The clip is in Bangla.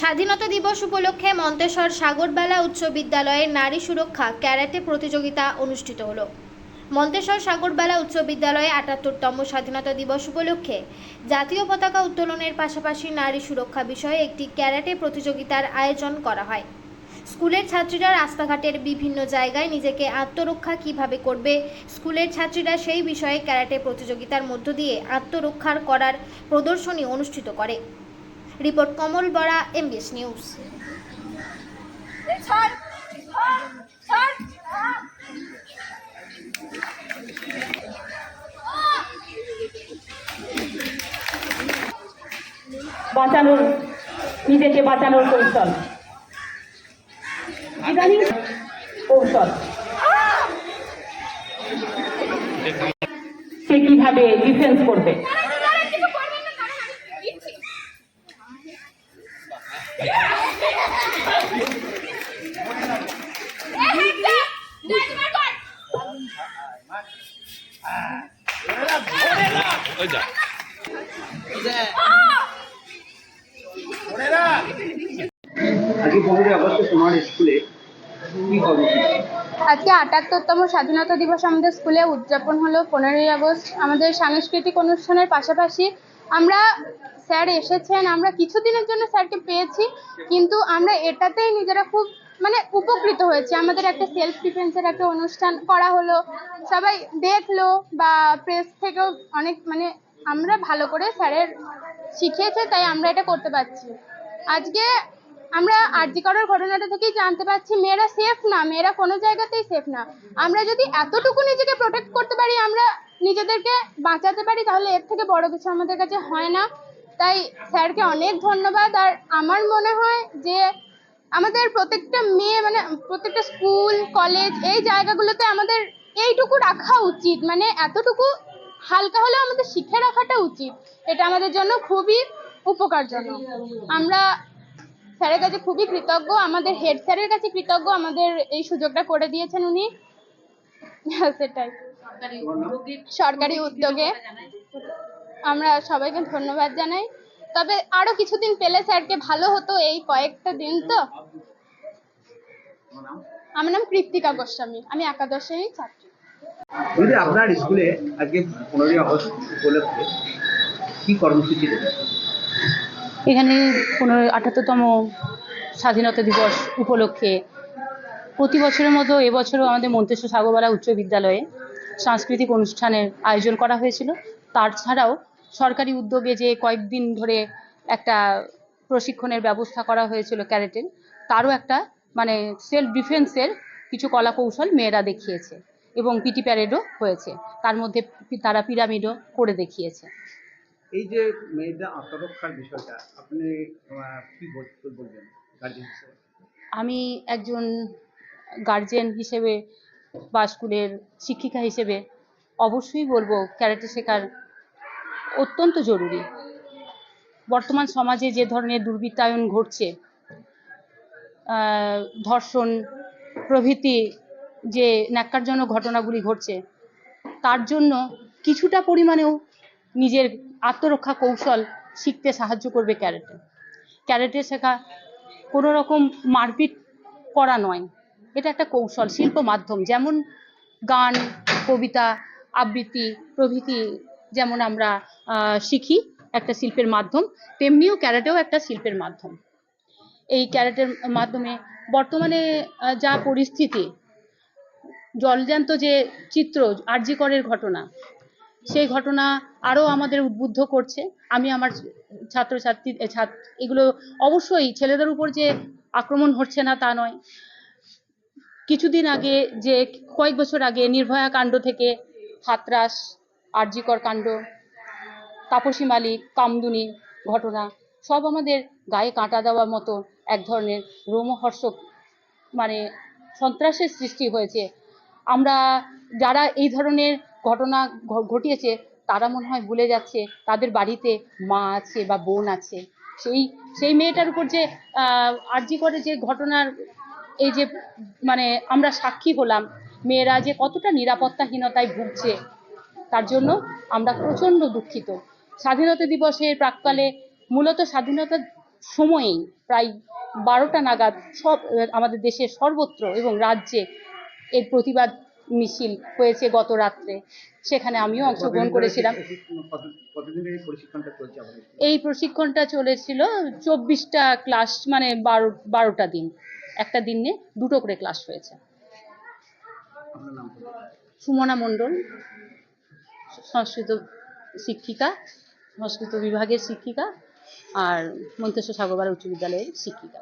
স্বাধীনতা দিবস উপলক্ষে মন্তেশ্বর সাগরবেলা উচ্চ বিদ্যালয়ের নারী সুরক্ষা ক্যারাটে প্রতিযোগিতা অনুষ্ঠিত হলো। মন্তেশ্বর সাগরবেলা উচ্চ বিদ্যালয়ে আটাত্তরতম স্বাধীনতা দিবস উপলক্ষে জাতীয় পতাকা উত্তোলনের পাশাপাশি নারী সুরক্ষা বিষয়ে একটি ক্যারাটে প্রতিযোগিতার আয়োজন করা হয়। স্কুলের ছাত্রীরা রাস্তাঘাটের বিভিন্ন জায়গায় নিজেকে আত্মরক্ষা কীভাবে করবে, স্কুলের ছাত্রীরা সেই বিষয়ে ক্যারাটে প্রতিযোগিতার মধ্য দিয়ে আত্মরক্ষার করার প্রদর্শনী অনুষ্ঠিত করে। Report Kamal Bora MBS news বাঁচানোর, নিজেকে বাঁচানোর কৌশল। ইদানিং কৌশল। সে কীভাবে ডিফেন্স করবে তারা কিছু করবেন না তারা আমি দিচ্ছি এই হাতটা লাঠি মার কর ওই যা আজকে আটাত্তরতম স্বাধীনতা দিবস আমাদের স্কুলে উদযাপন হলো পনেরোই আগস্ট। আমাদের সাংস্কৃতিক অনুষ্ঠানের পাশাপাশি আমরা স্যার এসেছেন, আমরা কিছুদিনের জন্য স্যারকে পেয়েছি, কিন্তু আমরা এটাতেই নিজেরা খুব মানে উপকৃত হয়েছে। আমাদের একটা সেলফ ডিফেন্সের একটা অনুষ্ঠান করা হলো। সবাই দেখল বা প্রেস থেকেও অনেক মানে আমরা ভালো করে স্যারের শিখিয়েছে, তাই আমরা এটা করতে পারছি। আজকে আমরা আরজি করার ঘটনাটা থেকেই জানতে পারছি, মেয়েরা সেফ না, মেয়েরা কোনো জায়গাতেই সেফ না। আমরা যদি এতটুকু নিজেকে প্রোটেক্ট করতে পারি, আমরা নিজেদেরকে বাঁচাতে পারি, তাহলে এর থেকে বড় কিছু আমাদের কাছে হয় না। তাই স্যারকে অনেক ধন্যবাদ। আর আমার মনে হয় যে আমাদের প্রত্যেকটা মেয়ে মানে প্রত্যেকটা স্কুল কলেজ এই জায়গাগুলোতে আমাদের এইটুকু রাখা উচিত। মানে এতটুকু হালকা হলেও আমাদের শিখে রাখাটা উচিত। এটা আমাদের জন্য খুবই উপকারজনক। আমরা স্যারের কাছে খুবই কৃতজ্ঞ আমাদের হেড স্যারের কাছে কৃতজ্ঞ আমাদের এই সুযোগটা করে দিয়েছেন উনি। সেটাই। সরকারি উদ্যোগে। আমরা সবাইকে ধন্যবাদ জানাই। তবে আরও কিছুদিন পেলে স্যারকে ভালো হতো এই কয়েকটা দিন তো। আমার নাম কৃত্তিকা গোস্বামী আমি একাদশ শ্রেণির ছাত্রী। যদি আপনার স্কুলে আজকে পনেরোই আগস্ট উপলক্ষে কি কর্মসূচি এখানে পনেরো আটাত্তরতম স্বাধীনতা দিবস উপলক্ষে প্রতি বছরের মতো এবছরও আমাদের মন্তেশ্বর সাগরবালা উচ্চ বিদ্যালয়ে সাংস্কৃতিক অনুষ্ঠানের আয়োজন করা হয়েছিল। তাছাড়াও সরকারি উদ্যোগে যে কয়েকদিন ধরে একটা প্রশিক্ষণের ব্যবস্থা করা হয়েছিল ক্যারেটের তারও একটা মানে সেলফ ডিফেন্সের কিছু কলা কৌশল মেয়েরা দেখিয়েছে এবং পিটি প্যারেডও হয়েছে। তার মধ্যে তারা পিরামিডও করে দেখিয়েছে। এই যে মেয়েদের আত্মরক্ষার বিষয়টা আপনি কি বল- বলবেন আমি একজন গার্জেন হিসেবে বা স্কুলের শিক্ষিকা হিসেবে অবশ্যই বলব ক্যারাটে শেখার অত্যন্ত জরুরি। বর্তমান সমাজে যে ধরনের দুর্বৃত্তায়ন ঘটছে ধর্ষণ, প্রভৃতি যে ন্যাক্কারজনক ঘটনাগুলি ঘটছে, তার জন্য কিছুটা পরিমাণেও নিজের আত্মরক্ষা কৌশল শিখতে সাহায্য করবে ক্যারেটে। ক্যারেটে শেখা কোনো রকম মারপিট করা নয়। এটা একটা কৌশল, শিল্প মাধ্যম। যেমন গান, কবিতা, আবৃত্তি, প্রভৃতি যেমন আমরা শিখি একটা শিল্পের মাধ্যম, তেমনিও ক্যারাটেও একটা শিল্পের মাধ্যম। এই ক্যারাটের মাধ্যমে বর্তমানে যা পরিস্থিতি জলজান্ত যে চিত্র আরজিকরের ঘটনা, সেই ঘটনা আরও আমাদের উদ্বুদ্ধ করছে। আমি আমার ছাত্রছাত্রী ছাত্র, এগুলো অবশ্যই ছেলেদের উপর যে আক্রমণ হচ্ছে না তা নয়। কিছুদিন আগে যে কয়েক বছর আগে নির্ভয়া কাণ্ড থেকে হাতরাস আরজিকর কাণ্ড তাপসী মালিক, কামদুনি, ঘটনা, সব আমাদের গায়ে কাঁটা দেওয়ার মতো এক ধরনের রোমহর্ষক মানে সন্ত্রাসের সৃষ্টি হয়েছে। আমরা যারা এই ধরনের ঘটনা ঘটিয়েছে, তারা মনে হয় ভুলে যাচ্ছে তাদের বাড়িতে মা আছে বা বোন আছে। সেই সেই মেয়েটার উপর যে আর্জি করে যে ঘটনার এই যে মানে আমরা সাক্ষী হলাম, মেয়েরা যে কতটা নিরাপত্তাহীনতায় ভুগছে, তার জন্য আমরা প্রচণ্ড দুঃখিত। স্বাধীনতা দিবসের প্রাককালে মূলত স্বাধীনতার সময়েই প্রায় বারোটা নাগাদ সব আমাদের দেশের সর্বত্র এবং রাজ্যে এর প্রতিবাদ মিছিল হয়েছে গত রাত্রে। সেখানে আমিও অংশগ্রহণ করেছিলাম। এই প্রশিক্ষণটা চলেছিল চব্বিশটা ক্লাস মানে বারো বারোটা দিন। একটা দিনে দুটো করে ক্লাস হয়েছে। সুমনা মণ্ডল সংস্কৃত শিক্ষিকা। সংস্কৃত বিভাগের শিক্ষিকা আর মন্তেশ্বর সাগরবার উচ্চ বিদ্যালয়ের শিক্ষিকা।